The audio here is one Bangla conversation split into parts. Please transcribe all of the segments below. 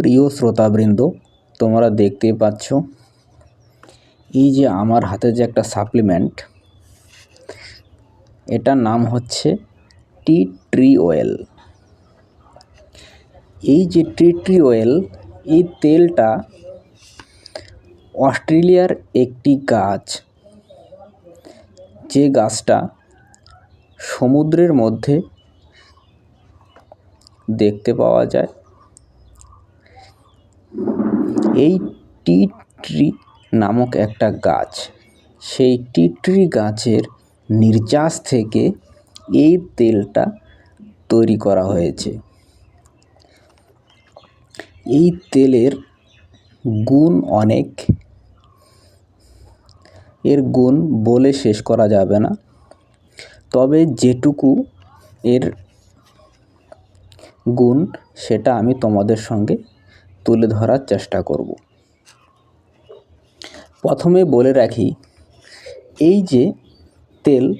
প্রিয় শ্রোতাবৃন্দ, তোমরা দেখতেই পাচ্ছ এই যে আমার হাতে যে একটা সাপ্লিমেন্ট এটার নাম হচ্ছে টি ট্রি অয়েল। এই যে টি ট্রি অয়েল, এই তেলটা অস্ট্রেলিয়ার একটি গাছ। যে গাছটা সমুদ্রের মধ্যে দেখতে পাওয়া যায়। এই টি ট্রি নামক একটা গাছ। সেই টি ট্রি গাছের নির্যাস থেকে এই তেলটা তৈরি করা হয়েছে। এই তেলের গুণ অনেক। এর গুণ বলে শেষ করা যাবে না। তবে যেটুকু এর গুণ, সেটা আমি তোমাদের সঙ্গে তুলে ধরার চেষ্টা করব। প্রথমে বলে রাখি, এই যে তেল,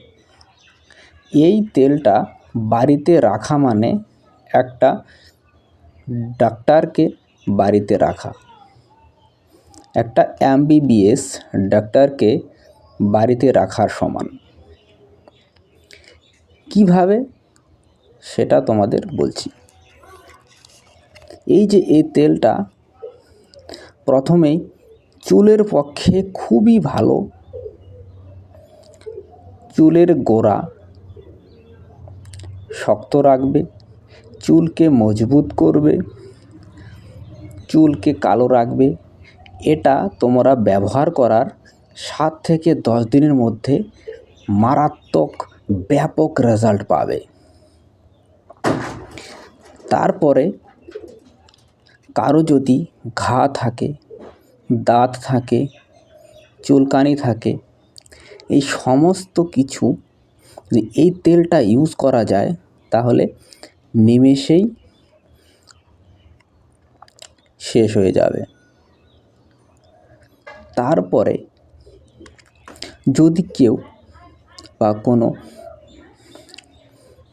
এই তেলটা বাড়িতে রাখা মানে একটা ডাক্তারকে বাড়িতে রাখা। একটা এমবিবিএস ডাক্তারকে বাড়িতে রাখার সমান। কীভাবে? সেটা তোমাদের বলছি। এই যে এই তেলটা প্রথমেই চুলের পক্ষে খুবই ভালো। চুলের গোড়া শক্ত রাখবে, চুলকে মজবুত করবে, চুলকে কালো রাখবে। এটা তোমরা ব্যবহার করার সাত থেকে দশ দিনের মধ্যে মারাত্মক, ব্যাপক রেজাল্ট পাবে। তারপরে কারও যদি ঘা থাকে, দাঁত থাকে, চুলকানি থাকে, এই সমস্ত কিছু যদি এই তেলটা ইউজ করা যায়, তাহলে নিমেষেই শেষ হয়ে যাবে। তারপরে যদি কেউ বা কোনো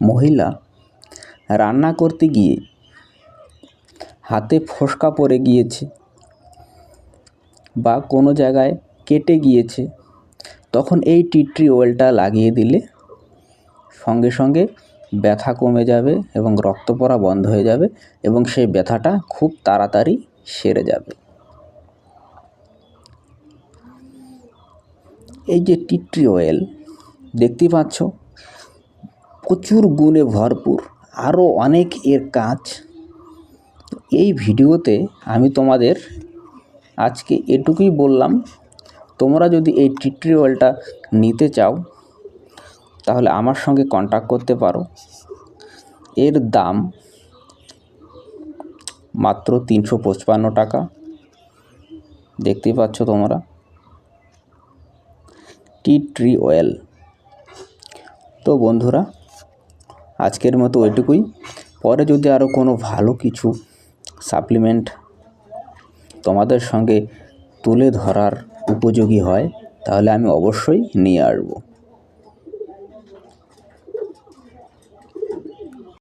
মহিলা রান্না করতে গিয়ে হাতে ফোসকা পড়ে গিয়েছে বা কোনো জায়গায় কেটে গিয়েছে, তখন এই টি ট্রি অয়েলটা লাগিয়ে দিলে সঙ্গে সঙ্গে ব্যথা কমে যাবে এবং রক্ত পড়া বন্ধ হয়ে যাবে এবং সেই ব্যথাটা খুব তাড়াতাড়ি সেরে যাবে। এই যে টি ট্রি অয়েল দেখতেই পাচ্ছ, প্রচুর গুণে ভরপুর, আরও অনেক এর কাজ এই ভিডিওতে আমি তোমাদের আজকে এটুকুই বললাম, তোমরা যদি এই টি ট্রি অয়েলটা নিতে চাও, তাহলে আমার সঙ্গে কন্ট্যাক্ট করতে পারো। এর দাম মাত্র তিনশো পঁচপান্ন টাকা। দেখতেই পাচ্ছ তোমরা। টি ট্রি অয়েল তো বন্ধুরা, আজকের মতো ওইটুকুই পরে যদি আরও কোনো ভালো কিছু সাপ্লিমেন্ট তোমাদের সঙ্গে তুলে ধরার উপযোগী হয় তাহলে আমি অবশ্যই নিয়ে আসব।